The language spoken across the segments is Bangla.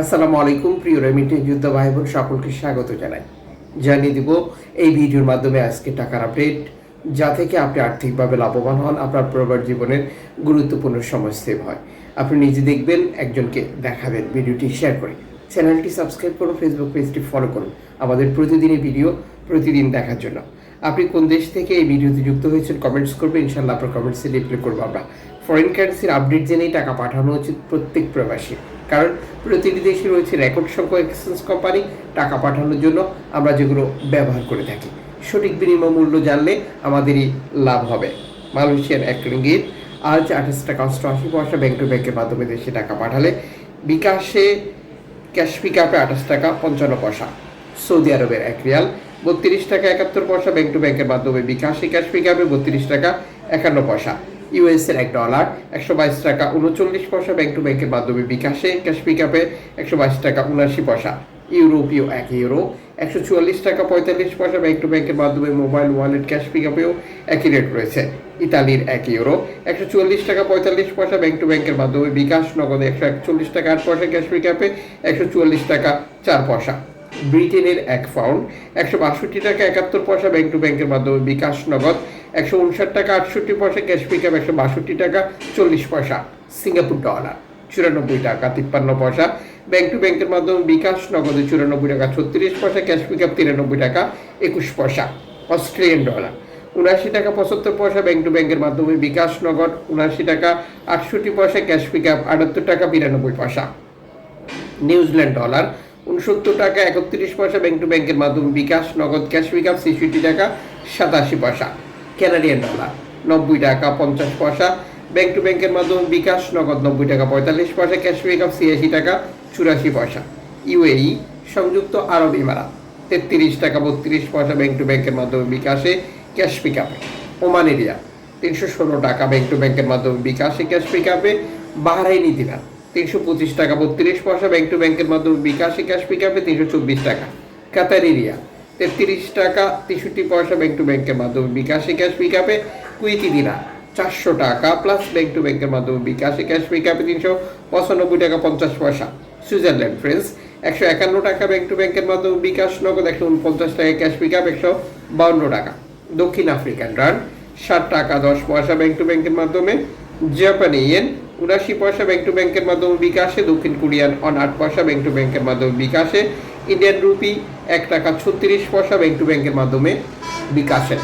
আসসালামু আলাইকুম, প্রিয় রেমিটে যুদ্ধ ভাই বোন সকলকে স্বাগত জানাই। জানিয়ে দিব, এই ভিডিওর মাধ্যমে আজকে টাকার আপডেট, যা থেকে আপনি আর্থিকভাবে লাভবান হন, আপনার পরিবার জীবনের গুরুত্বপূর্ণ সময় হয়। আপনি নিজে দেখবেন, একজনকে দেখাবেন, ভিডিওটি শেয়ার করে। চ্যানেলটি সাবস্ক্রাইব করুন, ফেসবুক পেজটি ফলো করুন, আমাদের প্রতিদিনই ভিডিও প্রতিদিন দেখার জন্য। আপনি কোন দেশ থেকে এই ভিডিওতে যুক্ত হয়েছেন কমেন্টস করবেন ইনশাল্লাহ আপনার কমেন্টসে রিপ্লাই করব আমরা। ফরেন কারেন্সির আপডেট জেনেই টাকা পাঠানো উচিত প্রত্যেক প্রবাসী। কারণ প্রতিটি দেশে রয়েছে রেকর্ড সংখ্যক এক্সচেঞ্জ কোম্পানি টাকা পাঠানোর জন্য আমরা যেগুলো ব্যবহার করে থাকি। সঠিক বিনিময় মূল্য জানলে আমাদেরই লাভ হবে। মালয়েশিয়ার এক রিঙ্গিত, আজ আঠাশ টাকা অষ্টআশি পয়সা ব্যাংক টু ব্যাংকের মাধ্যমে দেশে টাকা পাঠালে বিকাশে ক্যাশ পিক আপে আঠাশ টাকা পঞ্চান্ন পয়সা, সৌদি আরবের এক রিয়াল, বত্রিশ টাকা একাত্তর পয়সা ব্যাংক টু ব্যাংকের মাধ্যমে বিকাশে ক্যাশ পিক আপে বত্রিশ টাকা একান্ন পয়সা। ইউএস এর এক ডলার একশো বাইশ টাকা উনচল্লিশ পয়সা ব্যাংক টু ব্যাংকের মাধ্যমে বিকাশে ক্যাশ পিকআপে একশো বাইশ টাকা উনআশি পয়সা। ইউরোপীয় এক ইউরো একশো চুয়াল্লিশ টাকা পঁয়তাল্লিশ পয়সা ব্যাংক টু ব্যাংকের মাধ্যমে মোবাইল ওয়ালেট ক্যাশ পিকআপেও একই রেট রয়েছে। ইতালির এক ইউরো একশো চুয়াল্লিশ টাকা পঁয়তাল্লিশ পয়সা ব্যাংক টু ব্যাংকের মাধ্যমে বিকাশ, নগদে একশো একচল্লিশ টাকা আট পয়সা ক্যাশ পিকআপে একশো চুয়াল্লিশ টাকা চার পয়সা। ব্রিটেনের এক পাউন্ড একশো বাষট্টি টাকা একাত্তর পয়সা ব্যাংক টু ব্যাংকের মাধ্যমে বিকাশ, নগদ একশো উনষাট টাকা, আটষট্টি পয়সা ক্যাশ পিকআপ একশো বাষট্টি টাকা, চল্লিশ পয়সা সিঙ্গাপুর ডলার চুরানব্বই টাকা, তিপ্পান্ন পয়সা। ব্যাংক টু ব্যাংকের মাধ্যমে বিকাশ, নগদে চুরানব্বই টাকা, ছত্রিশ পয়সা ক্যাশ পিকআপ তিরানব্বই টাকা, একুশ পয়সা অস্ট্রেলিয়ান ডলার উনআশি টাকা, পঁচাত্তর পয়সা। ব্যাংক টু ব্যাংকের মাধ্যমে বিকাশ, নগদ, উনআশি টাকা, আটষট্টি পয়সা ক্যাশ পিকআপ আটাত্তর টাকা, বিরানব্বই পয়সা। নিউজিল্যান্ড ডলার উনসত্তর টাকা, একত্রিশ পয়সা। ব্যাংক টু ব্যাংকের মাধ্যমে বিকাশ, নগদ ক্যাশ পিকআপ ছেষট্টি টাকা, সাতাশি পয়সা। কানাডিয়ান ডলার নব্বই টাকা পঞ্চাশ পয়সা। ব্যাংক টু ব্যাংকের মাধ্যমে বিকাশ, নগদ নব্বই টাকা পঁয়তাল্লিশ পয়সা ক্যাশ পিকআপ ছিয়াশি টাকা চুরাশি পয়সা। ইউএই সংযুক্ত আরব ইমারাত, তেত্রিশ টাকা বত্রিশ পয়সা ব্যাংক টু ব্যাংকের মাধ্যমে বিকাশে ক্যাশ পিকআপে ওমান এরিয়া, তিনশো ষোলো টাকা ব্যাংক টু ব্যাংকের মাধ্যমে বিকাশে ক্যাশ পিকআপে বাহারাইনি দিনার তিনশো পঁচিশ টাকা বত্রিশ পয়সা ব্যাংক টু ব্যাংকের মাধ্যমে বিকাশে ক্যাশ পিকআপে তিনশো চব্বিশ টাকা। কাতার এরিয়া তেত্রিশ টাকা, তেষট্টি পয়সা ব্যাংক টু ব্যাংকের মাধ্যমে বিকাশে ক্যাশ পিকআপে কুইতি দিনার চারশো টাকা প্লাস ব্যাংক টু ব্যাংকের মাধ্যমে বিকাশে ক্যাশ পিকআপে তিনশো পঁচানব্বই টাকা পঞ্চাশ পয়সা। সুইজারল্যান্ড ফ্রেন্স একশো একান্ন টাকা ব্যাংক টু ব্যাংকের মাধ্যমে বিকাশ নগদ একশো উনপঞ্চাশ টাকা ক্যাশ পিকআপ একশো বাউন্ন টাকা। দক্ষিণ আফ্রিকান রান ষাট টাকা দশ পয়সা ব্যাংক টু ব্যাংকের মাধ্যমে। জাপানি ইয়েন উনাশি পয়সা ব্যাংক টু ব্যাংকের মাধ্যমে বিকাশে। দক্ষিণ কোরিয়ান অন আট পয়সা ব্যাংক টু ব্যাংকের মাধ্যমে বিকাশে। ইন্ডিয়ান রুপি এক টাকা ছত্রিশ পয়সা ব্যাংক টু ব্যাংকের মাধ্যমে বিকাশে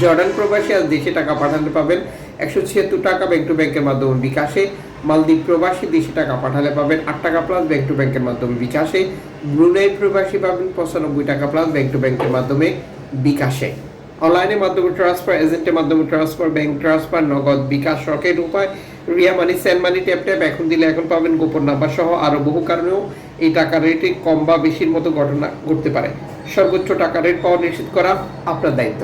জর্ডান প্রবাসী আজ দেশে টাকা পাঠাতে পাবেন। একশো ছিয়াত্তর টাকা ব্যাংক টু ব্যাংকের মাধ্যমে বিকাশে। মালদ্বীপ প্রবাসী দেশে টাকা পাঠালে পাবেন আট টাকা প্লাস ব্যাংক টু ব্যাংকের মাধ্যমে বিকাশে। ব্রুনাই প্রবাসী পাবেন পঁচানব্বই টাকা প্লাস ব্যাংক টু ব্যাংকের মাধ্যমে বিকাশে। অনলাইনের মাধ্যমে ট্রান্সফার এজেন্টের মাধ্যমে transfer bank transfer Nagad bKash Rocket Upay, Ria money send money tap tap এখন দিলে এখন পাবেন গোপন নাম্বার সহ আরও বহু কারণেও এই টাকার রেটে কম বা বেশির মতো ঘটনা ঘটতে পারে। সর্বোচ্চ টাকা রেট পাওয়া নিশ্চিত করা আপনার দায়িত্ব।